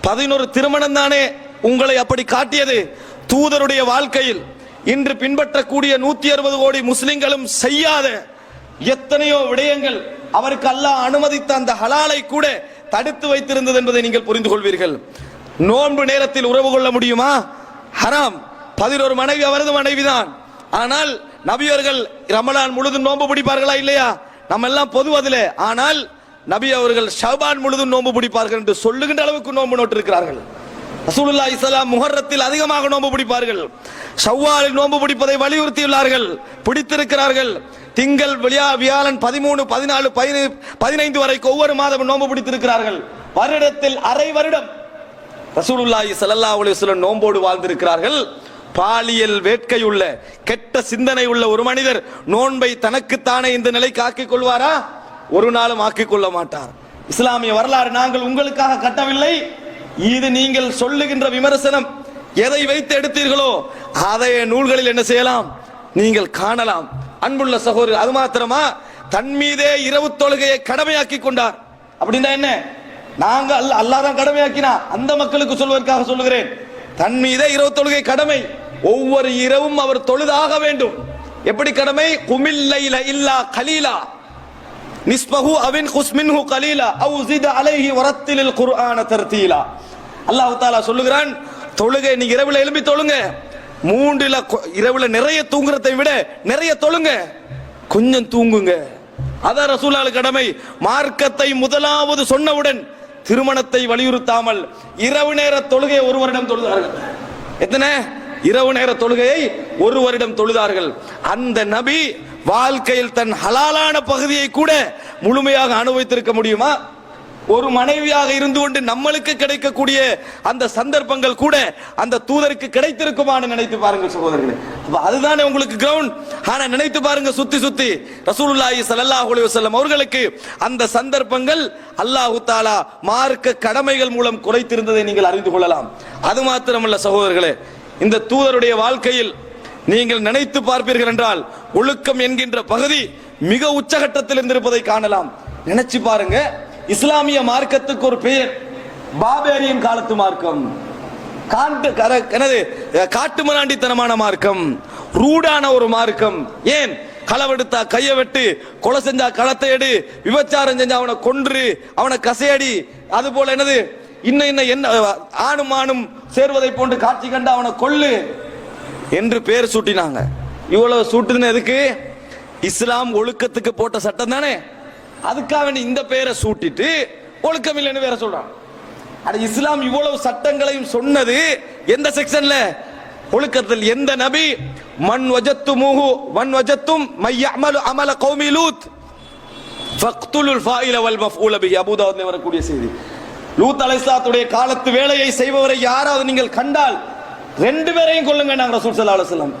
பதினொரு திருமணம் தானே உங்களை அப்படி காட்டியது? தூதருடைய வாழ்க்கையில் இன்று பின்பற்றக்கூடிய நூத்தி அறுபது கோடி முஸ்லிம்களும் செய்யாத எத்தனையோ விடயங்கள் அவருக்கு அல்லாஹ் அனுமதித்த அந்த ஹலாலை கூட தடுத்து வைத்திருந்தது என்பதை நீங்கள் புரிந்து கொள்வீர்கள் நோன்பு நேரத்தில் உறவு கொள்ள முடியுமா? ஹராம். பதினோரு மனைவி அவரது மனைவிதான். ஆனால் நபியர்கள் ரமலான் முழுதும் நோன்பு பிடிப்பார்களா இல்லையா? நம்ம எல்லாம் பொது ஆனால் நபி அவர்கள் ஷபான் முழுதும் நோன்பு பிடிப்பார்கள் என்று சொல்லுகின்ற அளவுக்கு நோன்பு நோட்டு இருக்கிறார்கள் ரசூலுல்லா இஸ்லாம் முஹர்ரத்தில் அதிகமாக நோன்பு பிடிப்பார்கள். ஷவ்வாலில் நோன்பு பிடிப்பதை வலியுறுத்தியுள்ளார்கள். பிடித்திருக்கிறார்கள். திங்கள் வியா வியாழன் பதிமூணு பதினாலு பதினைந்து வரைக்கும் ஒவ்வொரு மாதம் நோன்பு பிடித்திருக்கிறார்கள். வருடத்தில் அரை வருடம் ரசூலுல்லாஹி ஸல்லல்லாஹு அலைஹி வஸல்லம் நோம்போடு வாழ்ந்திருக்கிறார்கள். பாலியல் வேட்கையுள்ள கெட்ட சிந்தனை உள்ள ஒரு மனிதர் நோன்பை தனக்குத்தானே இந்த நிலைக்கு ஆக்கிக் கொள்வாரா? ஒரு நாளும் ஆக்கிக் கொள்ள மாட்டார். இஸ்லாமிய வரலாறு நாங்கள் உங்களுக்காக கட்டவில்லை. இது நீங்கள் சொல்லுகின்ற விமர்சனம். எதை வைத்து எடுத்தீர்களோ அதை நூல்களில் என்ன செய்யலாம்? நீங்கள் காணலாம். அன்புள்ள சகோதரர் அது மாத்திரமா? தன் மீதே இரவு தொழுகையை கடமையாக்கி கொண்டார். அப்படின்னா என்ன? நாங்கள் அல்லாதான் அல்லாஹ் தான் கடமையாக்கினா அந்த மக்களுக்கு சொல்வதற்காக சொல்லுகிறேன். தன் மீதே இரவு தொழுகை கடமை. ஒவ்வொரு இரவும் அவர் தொழுதாக வேண்டும். எப்படி கடமை? குமில்லைல இல்லா கலீலா. நிஸ்பஹு அவின் குஸ்மின்ஹு கலீலா அவு ஜித அலைஹி வரத்திலில் குர்ஆன தர்தீலா. அல்லாஹ் தஆலா சொல்லுகிறான் தொழுகை நீ இரவுல எழும்பி தொழுங்க. மூன்றுல கொ- இரவுல நிறைய தூங்குறதை விட நிறைய தொழுங்க. கொஞ்சம் தூங்குங்க. அதான் ரசூலால் கடமை. மார்க்கத்தை முதலாவது சொன்னவுடன் திருமணத்தை வலியுறுத்தாமல் இரவு நேர தொழுகை ஒரு வருடம் தொழுதார்கள். எத்தனை? இரவு நேர தொழுகையை ஒரு வருடம் தொழுதார்கள். அந்த நபி வாழ்க்கையில் தன் ஹலாலான பகுதியை கூட முழுமையாக அனுபவித்திருக்க முடியுமா? ஒரு மனைவியாக இருந்து கொண்டு நம்மளுக்கு கிடைக்கக்கூடிய அந்த சந்தர்ப்பங்கள் கூட அந்த தூதருக்கு கிடைத்திருக்குமான்னு நினைத்து பாருங்க சகோதரர்களே. அதுதானே உங்களுக்கு கிரவுண்ட் ஆனா நினைத்து பாருங்க சுத்தி சுத்தி ரசூலுல்லாஹி ஸல்லல்லாஹு அலைஹி வஸல்லம் அவர்களுக்கு அந்த சந்தர்ப்பங்கள் அல்லாஹு தாலா மார்க்க கடமைகள் மூலம் குறைத்திருந்ததை நீங்கள் அறிந்து கொள்ளலாம். அது மாத்திரமல்ல சகோதரர்களே இந்த தூதருடைய வாழ்க்கையில் நீங்கள் நினைத்து பார்ப்பீர்கள் என்றால் ஒழுக்கம் என்கின்ற பகுதி மிக உச்சகட்டத்தில் இருந்திருப்பதை காணலாம். நினைச்சு பாருங்க இஸ்லாமிய மார்க்கத்துக்கு ஒரு பெயர் பாபேரியன் காலத்து மார்க்கம். காட்டு மனாண்டித்தனமான என்னது காட்டு மார்க்கம் ரூடான ஒரு மார்க்கம். ஏன்? களவெடுத்தா கைய வெட்டு கொலை செஞ்சா களத்தை எடு விபச்சாரம் செஞ்சா அவனை கொன்று அவனை கசையடி. அது போல என்னது இன்ன இன்ன என்ன ஆணும் ஆணும் சேர்வதை போன்று காட்சி கண்டு அவனை கொல்லு. என்று பேர் சூட்டினாங்க. இவ்வளவு சூட்டுதுன்னு எதுக்கு? இஸ்லாம் ஒழுக்கத்துக்கு போட்ட சட்டம் தானே? அதுக்காக வேண்டி இந்த பேரை சூட்டிட்டு ஒழுக்கம் இல்லைன்னு வேற சொல்றான். அட இஸ்லாம் இவ்வளவு சட்டங்களையும் சொன்னது எந்த செக்ஷன்ல? ஒழுக்கத்தில் எந்த நபி? மண் வஜத்து மூஹு மண் வஜத்தும் மையமலு அமல கௌமி லூத். ஃபக்துலுல் ஃபாயில வல் மஃஊல பிஹி. அபூதாவுத்ல வரக்கூடிய செய்தி. லூத் அலைஹிஸ்ஸலாத்துடைய காலத்து வேலையை செய்பவரை யாராவது நீங்கள் கண்டால் ரெண்டு பேரையும் கொள்ளுங்க நாங்கள் ரசூல் சல்லா அலுவலம்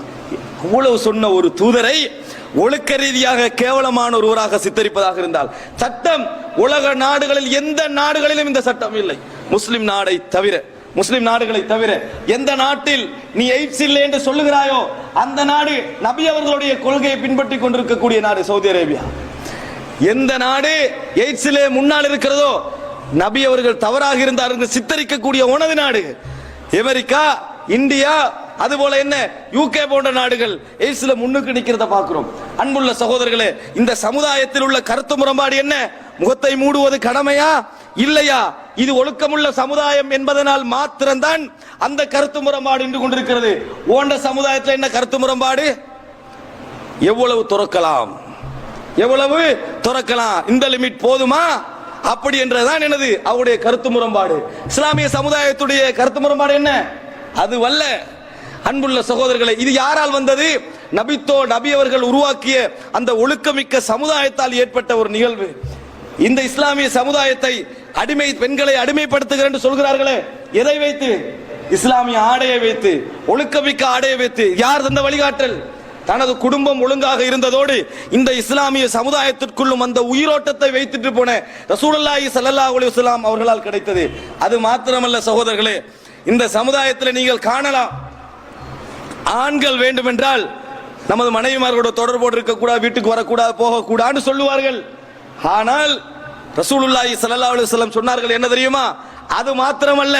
அவ்வளவு சொன்ன ஒரு தூதரை ஒழுக்க ரீதியாக கேவலமான ஒருவராக சித்தரிப்பதாக இருந்தால் சட்டம் உலக நாடுகளில் எந்த நாடுகளிலும் இந்த சட்டம் இல்லை. முஸ்லிம் நாடை தவிர முஸ்லிம் நாடுகளை தவிர எந்த நாட்டில் நீ எய்ட்ஸ் இல்லை என்று சொல்லுகிறாயோ அந்த நாடு நபி அவர்களுடைய கொள்கையை பின்பற்றி கொண்டிருக்கக்கூடிய நாடு சவுதி அரேபியா. எந்த நாடு எய்ட்ஸிலே முன்னால் இருக்கிறதோ நபி அவர்கள் தவறாக இருந்தார் என்று சித்தரிக்கக்கூடிய உனது நாடு. அமெரிக்கா இந்தியா அதுபோல என்ன? யூகே போன்ற நாடுகள் எய்ஸ்ல முன்னுக்கு நிக்கிறத பாக்குறோம் அன்புள்ள சகோதரர்களே இந்த சமுதாயத்தில் உள்ள கருத்து முரண்பாடு என்ன? முகத்தை மூடுவது கடமையா? இல்லையா? இது ஒழுக்கமுள்ள சமுதாயம் என்பதனால் மாத்திரம்தான் அந்த கருத்து முரண்பாடு இன்று கொண்டிருக்கிறது. ஓண்ட சமுதாயத்தில் என்ன கருத்து முரண்பாடு எவ்வளவு துறக்கலாம்? எவ்வளவு துறக்கலாம்? இந்த லிமிட் போதுமா? அப்படி என்றதான் எனது அவருடைய கருத்து முரண்பாடு இஸ்லாமிய சமுதாயத்துடைய கருத்து முரண்பாடு என்ன? அது வல்ல அன்புள்ள சகோதரர்களை இது யாரால் வந்தது? நபித்தோ நபி அவர்கள் உருவாக்கிய அந்த ஒழுக்கமிக்க சமுதாயத்தால் ஏற்பட்ட ஒரு நிகழ்வு. இந்த இஸ்லாமிய சமுதாயத்தை அடிமை பெண்களை அடிமைப்படுத்துகிறேன் என்று சொல்கிறார்களே எதை வைத்து? இஸ்லாமிய ஆடையை வைத்து ஒழுக்கமிக்க ஆடையை வைத்து. யார் தந்த வழிகாட்டல்? தனது குடும்பம் ஒழுங்காக இருந்ததோடு இந்த இஸ்லாமிய சமுதாயத்திற்குள்ளும் அந்த உயிரோட்டத்தை வைத்துட்டு போன ரசூலல்லாஹி ஸல்லல்லாஹு அலைஹி அவர்களால் கிடைத்தது. அது மாத்திரமல்ல சகோதரர்களே இந்த சமுதாயத்தில் நீங்கள் காணலாம். ஆண்கள் வேண்டுமென்றால் நமது மனைவிமார்களோட தொடர்போடு இருக்கக்கூடாது வீட்டுக்கு வரக்கூடாது போகக்கூடாதுன்னு சொல்லுவார்கள். ஆனால் ரசூலுல்லாஹி சல்லா அலுவலம் சொன்னார்கள் என்ன தெரியுமா? அது மாத்திரமல்ல.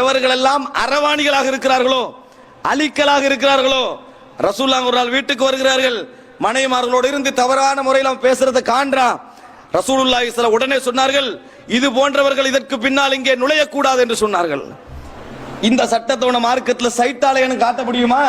எவர்களெல்லாம் அறவாணிகளாக இருக்கிறார்களோ அலிக்கலாக இருக்கிறார்களோ ரசூல்லாங்க ஒரு நாள் வீட்டுக்கு வருகிறார்கள். மனைவிமார்களோடு இருந்து தவறான முறையில் அவன் பேசுறதை காண்றான் ரசூலுல்லாஹி ஸல்லல்லாஹு உடனே சொன்னார்கள் இது போன்றவர்கள் இதற்கு பின்னால் இங்கே நுழையக்கூடாது என்று சொன்னார்கள். இந்த சட்டத்தோட மார்க்கத்தில் மார்க்கத்துல காட்ட முடியுமா?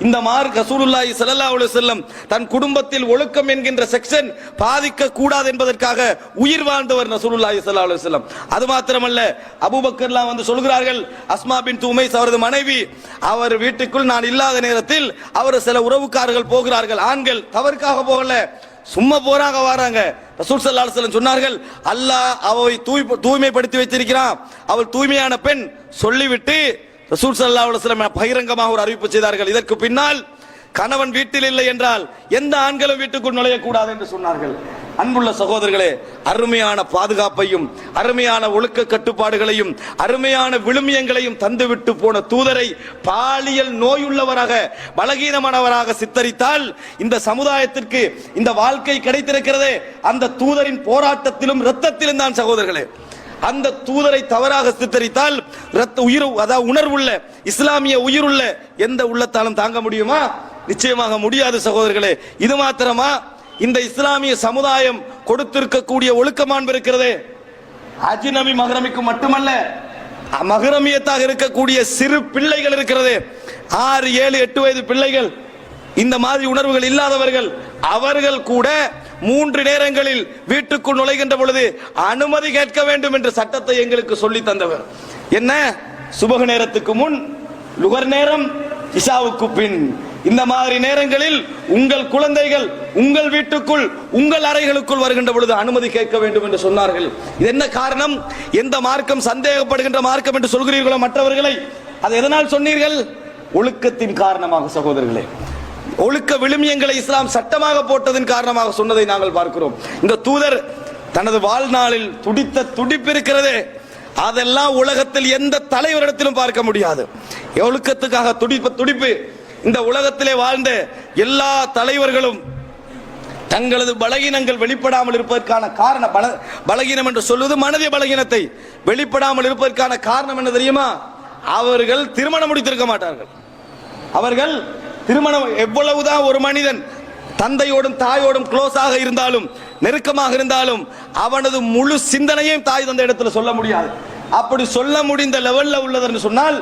இந்த மார்க் ரசூலுல்லாஹி ஸல்லல்லாஹு அலைஹி வஸல்லம் தன் குடும்பத்தில் ஒழுக்கம் என்கின்ற செக்ஷன் பாதிக்க கூடாது என்பதற்காக உயிர் வாழ்ந்தவர் ரசூலுல்லாஹி ஸல்லல்லாஹு அலைஹி வஸல்லம். அது மாத்திரமல்ல அபூபக்கர்லாம் வந்து சொல்கிறார்கள் அஸ்மா பின் உமைஸ் அவரது மனைவி அவர் வீட்டுக்குள் நான் இல்லாத நேரத்தில் அவர் சில உறவுக்காரர்கள் போகிறார்கள். ஆண்கள் தவறுக்காக போகல சும்மா போறாங்க வராங்க. ரசூல் ஸல்லல்லாஹு சொன்னார்கள் அல்லாஹ் அவளை தூய் தூய்மைப்படுத்தி வைத்திருக்கிறான். அவள் தூய்மையான பெண். சொல்லிவிட்டு ரசூல் சல்லா அலுவலம் பகிரங்கமாக ஒரு அறிவிப்பு செய்தார்கள். இதற்கு பின்னால் கணவன் வீட்டில் இல்லை என்றால் எந்த ஆண்களும் வீட்டுக்குள் நுழையக்கூடாது என்று சொன்னார்கள். அன்புள்ள சகோதரர்களே அருமையான பாதுகாப்பையும் அருமையான ஒழுக்க கட்டுப்பாடுகளையும் அருமையான விழுமியங்களையும் தந்துவிட்டு போன தூதரை பாலியல் நோயுள்ளவராக பலகீனமானவராக சித்தரித்தால் இந்த சமுதாயத்திற்கு இந்த வாழ்க்கை கிடைத்திருக்கிறதே அந்த தூதரின் போராட்டத்திலும் இரத்தத்திலும் தான் சகோதரர்களே. அந்த தூதரை தவறாக சித்தரித்தால் ரத்த உயிர் அதாவது உணர்வுள்ள இஸ்லாமிய உயிருள்ள எந்த உள்ளத்தாலும் தாங்க முடியுமா? நிச்சயமாக முடியாது சகோதரர்களே. இது மாத்திரமா? இந்த இஸ்லாமிய சமுதாயம் கொடுத்திருக்கக்கூடிய ஒழுக்கமான்பு இருக்கிறது. அஜினமி மகரமிக்கு மட்டுமல்ல மகரமியத்தாக இருக்கக்கூடிய சிறு பிள்ளைகள் இருக்கிறது. ஆறு ஏழு எட்டு வயது பிள்ளைகள் இந்த மாதிரி உணர்வுகள் இல்லாதவர்கள் அவர்கள் கூட மூன்று நேரங்களில் வீட்டுக்குள் நுழைகின்ற பொழுது அனுமதி கேட்க வேண்டும் என்ற சட்டத்தை எங்களுக்கு சொல்லி தந்தவர். என்ன? சுபக நேரத்துக்கு முன் லுகர் நேரம் இஷாவுக்கு பின். இந்த மாதிரி நேரங்களில் உங்கள் குழந்தைகள் உங்கள் வீட்டுக்குள் உங்கள் அறைகளுக்குள் வருகின்ற பொழுது அனுமதி கேட்க வேண்டும் என்று சொன்னார்கள். இது என்ன காரணம்? எந்த மார்க்கம் சந்தேகப்படுகின்ற மார்க்கம் என்று சொல்கிறீர்களோ மற்றவர்களை? அது எதனால் சொன்னீர்கள்? ஒழுக்கத்தின் காரணமாக சகோதரர்களே. ஒழுக்க விழுமியங்களை இஸ்லாம் சட்டமாக போட்டதன் காரணமாக சொன்னதை நாங்கள் பார்க்கிறோம். இந்த தூதர் தனது வாழ்நாளில் துடித்த துடிப்பு இருக்கிறதே. அதெல்லாம் உலகத்தில் எந்த தலைவரிடத்திலும் பார்க்க முடியாது. ஒழுக்கத்துக்காக துடிப்பு துடிப்பு இந்த உலகத்திலே வாழ்ந்த எல்லா தலைவர்களும் தங்களது பலகீனங்கள் வெளிப்படாமல் இருப்பதற்கான காரணம் பல பலகீனம் என்று சொல்வது மனதிய பலகீனத்தை வெளிப்படாமல் இருப்பதற்கான காரணம் என்ன தெரியுமா? அவர்கள் திருமணம் முடித்திருக்க மாட்டார்கள். அவர்கள் திருமணம் எவ்வளவுதான் ஒரு மனிதன் தந்தையோடும் தாயோடும் க்ளோஸாக இருந்தாலும் நெருக்கமாக இருந்தாலும் அவனது முழு சிந்தனையும் தாய் தந்த இடத்துல சொல்ல முடியாது. அப்படி சொல்ல முடிந்த லெவல்ல உள்ளது என்று சொன்னால்